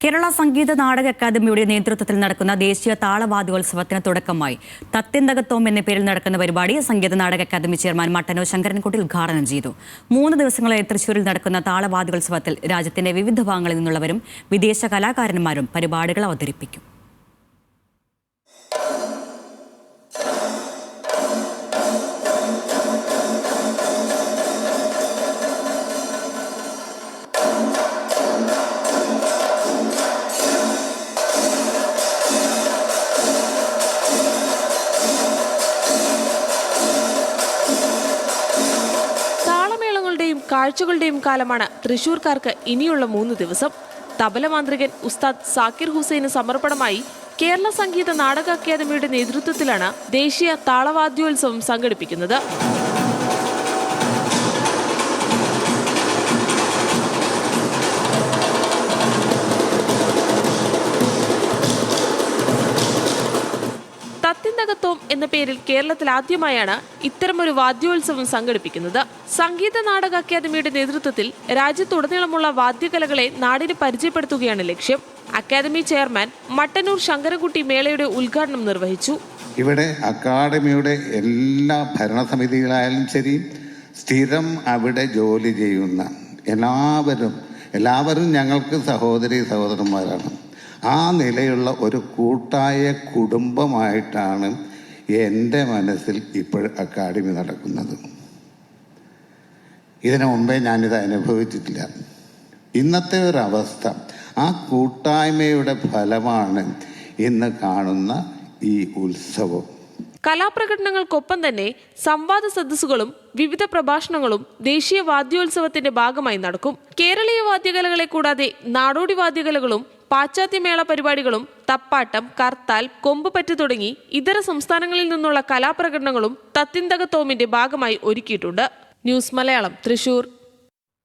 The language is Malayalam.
കേരള സംഗീത നാടക അക്കാദമിയുടെ നേതൃത്വത്തിൽ നടക്കുന്ന ദേശീയ താളവാദ്യോത്സവത്തിന് തുടക്കമായി തത്തിന്തകത്തോം എന്ന പേരിൽ നടക്കുന്ന പരിപാടി സംഗീത നാടക അക്കാദമി ചെയർമാൻ മട്ടനോ ശങ്കരൻകുട്ടി ഉദ്ഘാടനം ചെയ്തു. മൂന്ന് ദിവസങ്ങളായി തൃശൂരിൽ നടക്കുന്ന താളവാദ്യോത്സവത്തിൽ രാജ്യത്തിന്റെ വിവിധ ഭാഗങ്ങളിൽ നിന്നുള്ളവരും വിദേശ കലാകാരന്മാരും പരിപാടികൾ അവതരിപ്പിക്കും. കാഴ്ചകളുടെയും കാലമാണ്. തൃശൂർക്കാർക്ക് ഇനിയുള്ള മൂന്ന് ദിവസം. തബല മാന്ത്രികൻ ഉസ്താദ് സാക്കിർ ഹുസൈന് സമർപ്പണമായി കേരള സംഗീത നാടക അക്കാദമിയുടെ നേതൃത്വത്തിലാണ് ദേശീയ താളവാദ്യോത്സവം സംഘടിപ്പിക്കുന്നത്. തത്തിന്തകത്തോം എന്ന പേരിൽ കേരളത്തിൽ ആദ്യമായാണ് ഇത്തരമൊരു വാദ്യോത്സവം സംഘടിപ്പിക്കുന്നത്. സംഗീത നാടക അക്കാദമിയുടെ നേതൃത്വത്തിൽ രാജ്യത്തുടനീളമുള്ള വാദ്യകലകളെ നാടിന് പരിചയപ്പെടുത്തുകയാണ് ലക്ഷ്യം. അക്കാദമി ചെയർമാൻ മട്ടന്നൂർ ശങ്കരകുട്ടി മേളയുടെ ഉദ്ഘാടനം നിർവഹിച്ചു. ഇവിടെ അക്കാദമിയുടെ എല്ലാ ഭരണസമിതികളായാലും ശരി സ്ഥിരം അവിടെ ജോലി ചെയ്യുന്ന എല്ലാവരും എല്ലാവരും ഞങ്ങൾക്ക് സഹോദരി സഹോദരന്മാരാണ്. ആ നിലയുള്ള ഒരു കൂട്ടായ കുടുംബമായിട്ടാണ് എന്റെ മനസ്സിൽ ഇപ്പോൾ അക്കാഡമി നടക്കുന്നത്. ഇതിനു മുമ്പേ ഞാനിത് അനുഭവിച്ചിട്ടില്ല. ഇന്നത്തെ ഒരു അവസ്ഥ ആ കൂട്ടായ്മയുടെ ഫലമാണ് ഇന്ന് കാണുന്ന ഈ ഉത്സവം. കലാപ്രകടനങ്ങൾക്കൊപ്പം തന്നെ സംവാദ സദസ്സുകളും വിവിധ പ്രഭാഷണങ്ങളും ദേശീയ വാദ്യോത്സവത്തിന്റെ ഭാഗമായി നടക്കും. കേരളീയ വാദ്യകലകളെ കൂടാതെ നാടോടി വാദ്യകലകളും പാശ്ചാത്യമേള പരിപാടികളും തപ്പാട്ടം കർത്താൽ കൊമ്പുപറ്റ് തുടങ്ങി ഇതര സംസ്ഥാനങ്ങളിൽ നിന്നുള്ള കലാപ്രകടനങ്ങളും തത്തിന്തക തോമിന്റെ ഭാഗമായി ഒരുക്കിയിട്ടുണ്ട്. ന്യൂസ് മലയാളം തൃശൂർ.